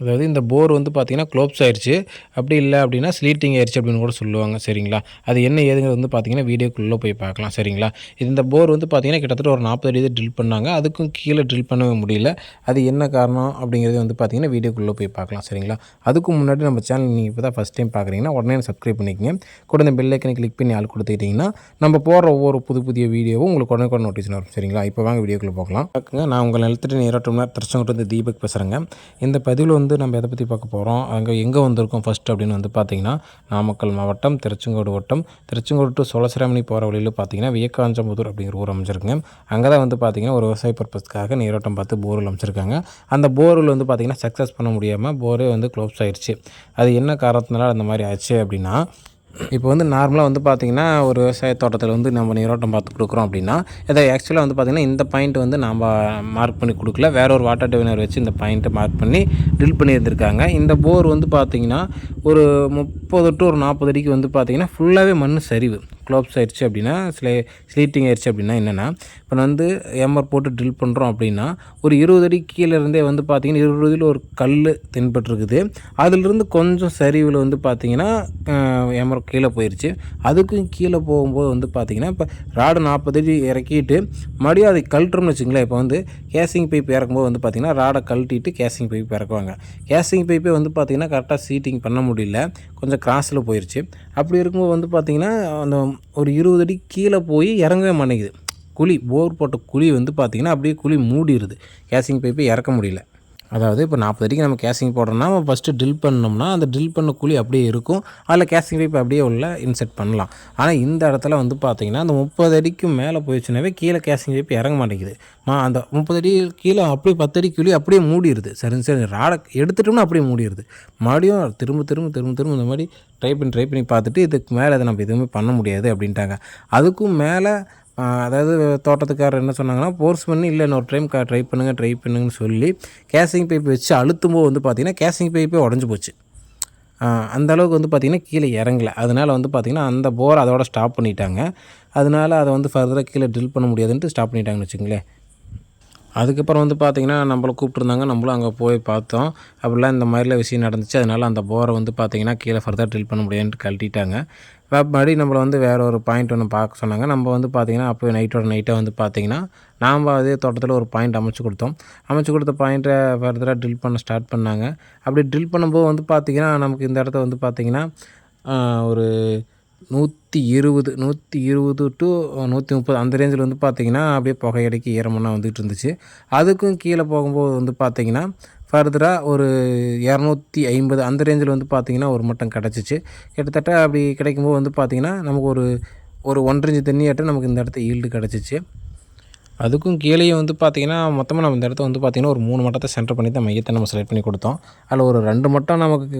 அதாவது இந்த போர் வந்து பார்த்திங்கன்னா க்ளோப்ஸ் ஆயிடுச்சு அப்படி இல்லை அப்படின்னா ஸ்லீட்டிங் ஆயிடுச்சு அப்படின்னு கூட சொல்லுவாங்க. சரிங்களா? அது என்ன ஏதுங்கிறது வந்து பார்த்திங்கன்னா வீடியோக்குள்ளே போய் பார்க்கலாம் சரிங்களா? இது இந்த போர் வந்து பார்த்திங்கன்னா கிட்டத்தட்ட ஒரு நாற்பது அடி ட்ரில் பண்ணாங்க. அதுக்கும் கீழே ட்ரில் பண்ணவே முடியல. அது என்ன காரணம் அப்படிங்கிறது வந்து பார்த்திங்கன்னா வீடியோக்குள்ளே போய் பார்க்கலாம் சரிங்களா? அதுக்கு முன்னாடி நம்ம சேனல் நீங்கள் இப்போ தான் ஃபஸ்ட் டைம் பார்க்குறீங்கன்னா உடனே சப்ஸ்கிரைப் பண்ணிக்கங்க. கூட இந்த பெல்லைக்கனை கிளிக் பண்ணி ஆள் கொடுத்துக்கிட்டிங்கன்னா நம்ம போடுற ஒவ்வொரு புது புதிய வீடியோவும் உங்களுக்கு உடனே கூட நோட்டீஸ் வரும். சரிங்களா? இப்போ வாங்க வீடியோக்குள்ளே போகலாம். பார்க்குங்க. நான் உங்கள் நேரம் நீரோட்டம்னா திருச்செங்கோட்டு தீபக் பேசுகிறேங்க இந்த பதிவில் வந்து வந்து நம்ம எதை பற்றி பார்க்க போகிறோம் அங்கே எங்கே வந்திருக்கோம் ஃபஸ்ட் அப்படின்னு வந்து பார்த்திங்கன்னா நாமக்கல் மாவட்டம் திருச்செங்கோடு வட்டம். திருச்செங்கோடு டு சோழசிராமணி போகிற வழியில் பார்த்தீங்கன்னா வியக்காஞ்சம்புதூர் அப்படிங்கிற ஊர் அமைச்சிருக்குங்க அங்கே தான் வந்து பார்த்திங்கன்னா ஒரு விவசாய பர்பஸ்க்காக நீரோட்டம் பார்த்து போரில் அமைச்சிருக்காங்க. அந்த போரில் வந்து பார்த்திங்கன்னா சக்ஸஸ் பண்ண முடியாமல் போரே வந்து க்ளோஸ் ஆயிடுச்சு அது என்ன காரணத்தினால அந்த மாதிரி ஆச்சு அப்படின்னா இப்போ வந்து நார்மலாக வந்து பார்த்திங்கன்னா ஒரு விவசாய தோட்டத்தில் வந்து நம்ம நீரோட்டம் பார்த்து கொடுக்குறோம் அப்படின்னா இதை ஆக்சுவலாக வந்து பார்த்திங்கன்னா இந்த பாயிண்ட் வந்து நம்ம மார்க் பண்ணி கொடுக்கல. வேற ஒரு வாட்டர் டிவினர் வச்சு இந்த பாயிண்ட்டை மார்க் பண்ணி ட்ரில் பண்ணியிருந்திருக்காங்க இந்த போர் வந்து பார்த்திங்கன்னா ஒரு முப்பது டு ஒரு நாற்பது அடிக்கு வந்து பார்த்திங்கன்னா ஃபுல்லாகவே மண் சரிவு. க்ளோப்ஸ் ஆயிடுச்சு அப்படின்னா ஸ்லே ஸ்லீட்டிங் ஆயிடுச்சு அப்படின்னா என்னென்னா இப்போ வந்து எம்ஆர் போட்டு ட்ரில் பண்ணுறோம் அப்படின்னா ஒரு இருபது அடி கீழே இருந்தே வந்து பார்த்திங்கன்னா இருபது அடியில் ஒரு கல் தென்பட்டுருக்குது. அதிலிருந்து கொஞ்சம் சரிவில் வந்து பார்த்திங்கன்னா எம்ஆர் கீழே போயிடுச்சு அதுக்கும் கீழே போகும்போது வந்து பார்த்திங்கன்னா இப்போ ராடு நாற்பது அடி இறக்கிட்டு மறுபடியும் அதை கழட்டுறோம்னு வச்சுங்களேன் இப்போ வந்து கேசிங் பைப் இறக்கும்போது வந்து பார்த்திங்கன்னா ராடை கழட்டிட்டு கேசிங் பைப் இறக்குவாங்க. கேசிங் பைப்பே வந்து பார்த்திங்கன்னா கரெக்டாக சீட்டிங் பண்ண முடியல. கொஞ்சம் கிராஸில் போயிடுச்சு அப்படி இருக்கும்போது வந்து பார்த்திங்கன்னா அந்த ஒரு இருபது அடி கீழே போய் இறங்கவே மாட்டேங்குது. குழி போர் போட்ட குழி வந்து பார்த்திங்கன்னா அப்படியே குழி மூடிடுது கேசிங் பைப்பை இறக்க முடியல. அதாவது இப்போ நாற்பது அடிக்கு நம்ம கேசிங் போடுறோம்னா நம்ம ஃபஸ்ட்டு ட்ரில் பண்ணோம்னா அந்த ட்ரில் பண்ண குழி அப்படியே இருக்கும். அதில் கேசிங் பைப் அப்படியே உள்ள இன்செர்ட் பண்ணலாம். ஆனால் இந்த இடத்துல வந்து பார்த்திங்கன்னா அந்த முப்பது அடிக்கும் மேலே போயிடுச்சுனாவே கீழே கேசிங் பைப் இறங்க மாட்டேங்குது. அந்த முப்பது அடி கீழே அப்படியே பத்து அடி குழி அப்படியே மூடிடுது சரி சரி ராடை எடுத்துட்டோம்னா அப்படியே மூடிடுது மறுபடியும் திரும்ப திரும்ப திரும்ப திரும்ப இந்த மாதிரி ட்ரை பண்ணி ட்ரை பண்ணி பார்த்துட்டு இதுக்கு மேலே அதை நம்ம எதுவுமே பண்ண முடியாது அப்படின்ட்டாங்க. அதுக்கும் மேலே அதாவது தோட்டத்துக்காரர் என்ன சொன்னாங்கன்னா ஃபோர்ஸ் பண்ணி இல்லை இன்னொரு டைம் ட்ரை பண்ணுங்கள் ட்ரை பண்ணுங்கன்னு சொல்லி கேசிங் பைப் வச்சு அழுத்தும் போது வந்து பார்த்திங்கன்னா கேசிங் பைப்பே உடஞ்சி போச்சு. அந்த அளவுக்கு வந்து பார்த்திங்கன்னா கீழே இறங்கல. அதனால் வந்து பார்த்திங்கன்னா அந்த போர் அதோட ஸ்டாப் பண்ணிட்டாங்க. அதனால் அதை வந்து ஃபர்தராக கீழே ட்ரில் பண்ண முடியாதுன்ட்டு ஸ்டாப் பண்ணிட்டாங்கன்னு வச்சுங்களேன் அதுக்கப்புறம் வந்து பார்த்திங்கன்னா நம்மளை கூப்பிட்ருந்தாங்க நம்மளும் அங்கே போய் பார்த்தோம். அப்படிலாம் இந்த மாதிரிலாம் விஷயம் நடந்துச்சு. அதனால் அந்த போரை வந்து பார்த்திங்கன்னா கீழே ஃபர்தர் ட்ரில் பண்ண முடியாதுன்ட்டு கழட்டிட்டாங்க. மறுபடியும் நம்மளை வந்து வேறு ஒரு பாயிண்ட் ஒன்று பார்க்க சொன்னாங்க. நம்ம வந்து பார்த்திங்கன்னா அப்போ நைட்டோட நைட்டாக வந்து பார்த்திங்கன்னா நாம் அதே தோட்டத்தில் ஒரு பாயிண்ட் அமைச்சு கொடுத்தோம். அமைச்சு கொடுத்த பாயிண்ட்டை ஃபர்தராக ட்ரில் பண்ண ஸ்டார்ட் பண்ணாங்க. அப்படி ட்ரில் பண்ணும்போது வந்து பார்த்திங்கன்னா நமக்கு இந்த இடத்த வந்து பார்த்திங்கன்னா ஒரு நூற்றி இருபது நூற்றி இருபது டு நூற்றி முப்பது அந்த ரேஞ்சில் வந்து பார்த்திங்கன்னா அப்படியே புகையடைக்கு ஈரமெல்லாம் வந்துகிட்டு இருந்துச்சு. அதுக்கும் கீழே போகும்போது வந்து பார்த்திங்கன்னா ஃபர்தராக ஒரு இரநூத்தி ஐம்பது அந்த ரேஞ்சில் வந்து பார்த்திங்கன்னா ஒரு மட்டம் கிடச்சிச்சு. கிட்டத்தட்ட அப்படி கிடைக்கும்போது வந்து பார்த்திங்கன்னா நமக்கு ஒரு ஒரு ஒன்றரை தண்ணியாட்டம் நமக்கு இந்த இடத்த ஈல்டு கிடச்சிச்சு. அதுக்கும் கீழே வந்து பார்த்திங்கன்னா மொத்தமாக நம்ம இந்த இடத்த வந்து பார்த்திங்கன்னா ஒரு மூணு மட்டத்தை சென்டர் பண்ணி தான் மையத்தை நம்ம செலக்ட் பண்ணி கொடுத்தோம். அதில் ஒரு ரெண்டு மட்டம் நமக்கு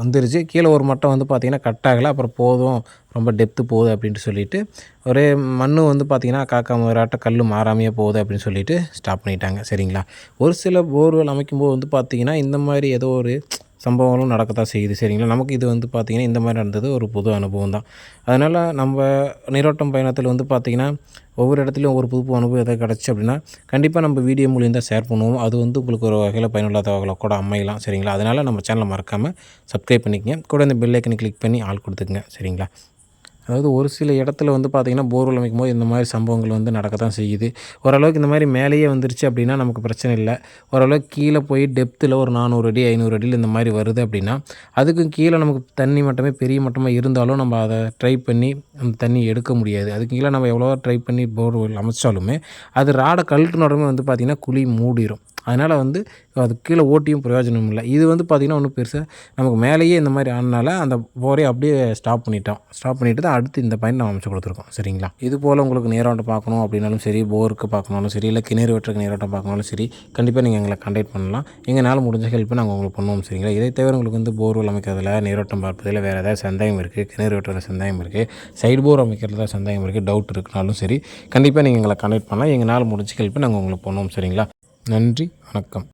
வந்துருச்சு. கீழே ஒரு மட்டம் வந்து பார்த்திங்கன்னா கட் ஆகலை. அப்புறம் போதும். ரொம்ப டெப்த்து போகுது அப்படின்ட்டு சொல்லிவிட்டு ஒரே மண் வந்து பார்த்திங்கன்னா காக்கா முதலாட்ட கல் மாறாமையே போகுது அப்படின்னு சொல்லிட்டு ஸ்டாப் பண்ணிட்டாங்க. சரிங்களா? ஒரு சில போர்வெல் அமைக்கும்போது வந்து பார்த்திங்கன்னா இந்த மாதிரி ஏதோ ஒரு சம்பவங்களும் நடக்கத்தான் செய்யுது சரிங்களா? நமக்கு இது வந்து பார்த்திங்கன்னா இந்த மாதிரி நடந்தது ஒரு புது அனுபவம் தான். அதனால் நம்ம நீரோட்டம் பயணத்தில் வந்து பார்த்திங்கன்னா ஒவ்வொரு இடத்துலையும் ஒரு புது புது அனுபவம் எதாவது கிடச்சி அப்படின்னா கண்டிப்பாக நம்ம வீடியோ மூலியம் தான் ஷேர் பண்ணுவோம். அது வந்து உங்களுக்கு ஒரு வகையில் பயனுள்ள வகையில் கூட அமையலாம் சரிங்களா? அதனால் நம்ம சேனலை மறக்காமல் சப்ஸ்கிரைப் பண்ணிக்கங்க. கூட இந்த பெல்லைக்கனை கிளிக் பண்ணி ஆள் கொடுத்துக்குங்க சரிங்களா? அதாவது ஒரு சில இடத்துல வந்து பார்த்திங்கன்னா போர்வெல் அமைக்கும் போது இந்த மாதிரி சம்பவங்கள் வந்து நடக்க தான் செய்யுது. ஓரளவுக்கு இந்த மாதிரி மேலேயே வந்துருச்சு அப்படின்னா நமக்கு பிரச்சனை இல்லை. ஓரளவுக்கு கீழே போய் டெப்த்தில் ஒரு நானூறு அடி ஐநூறு அடியில் இந்த மாதிரி வருது அப்படின்னா அதுக்கும் கீழே நமக்கு தண்ணி மட்டுமே பெரிய மட்டமாக இருந்தாலும் நம்ம அதை ட்ரை பண்ணி அந்த தண்ணி எடுக்க முடியாது. அதுக்கு கீழே நம்ம எவ்வளோ ட்ரை பண்ணி போர்வெல் அமைச்சாலுமே அது ராடை கழட்டுன வந்து பார்த்திங்கன்னா குழி மூடிடும் அதனால் வந்து அது கீழே ஓட்டியும் பிரயோஜனம் இல்லை. இது வந்து பார்த்திங்கன்னா ஒன்றும் பெருசாக நமக்கு மேலேயே இந்த மாதிரி ஆனால அந்த போரே அப்படியே ஸ்டாப் பண்ணிட்டோம். ஸ்டாப் பண்ணிவிட்டு தான் அடுத்து இந்த பாயிண்ட் நம்ம அமைச்சு கொடுத்துருக்கோம். சரிங்களா? இது போல் உங்களுக்கு நேரோட்டம் பார்க்கணும் அப்படின்னாலும் சரி போருக்கு பார்க்கணாலும் சரி இல்லை கிணறு வெட்டுறக்கு நீரோட்டம் பார்க்கணாலும் சரி கண்டிப்பாக நீங்கள் எங்களை கண்டெக்ட் பண்ணலாம். எங்களால் முடிஞ்ச ஹெல்ப் நாங்கள் உங்களுக்கு பண்ணுவோம் சரிங்களா? இதை தவிர உங்களுக்கு வந்து போர்வெல் அமைக்கிறதுல நீரோட்டம் பார்ப்பதில் வேறு ஏதாவது சந்தேகம் இருக்குது கிணறு வெட்டுறதுல சந்தேகம் இருக்குது சைடு போர் அமைக்கிறதுல சந்தேகம் இருக்குது டவுட் இருக்குனாலும் சரி கண்டிப்பாக நீங்கள் எங்களை கண்டெக்ட் பண்ணலாம். எங்களால் முடிஞ்ச ஹெல்ப் நாங்கள் உங்களுக்கு பண்ணுவோம் சரிங்களா? நன்றி வணக்கம்.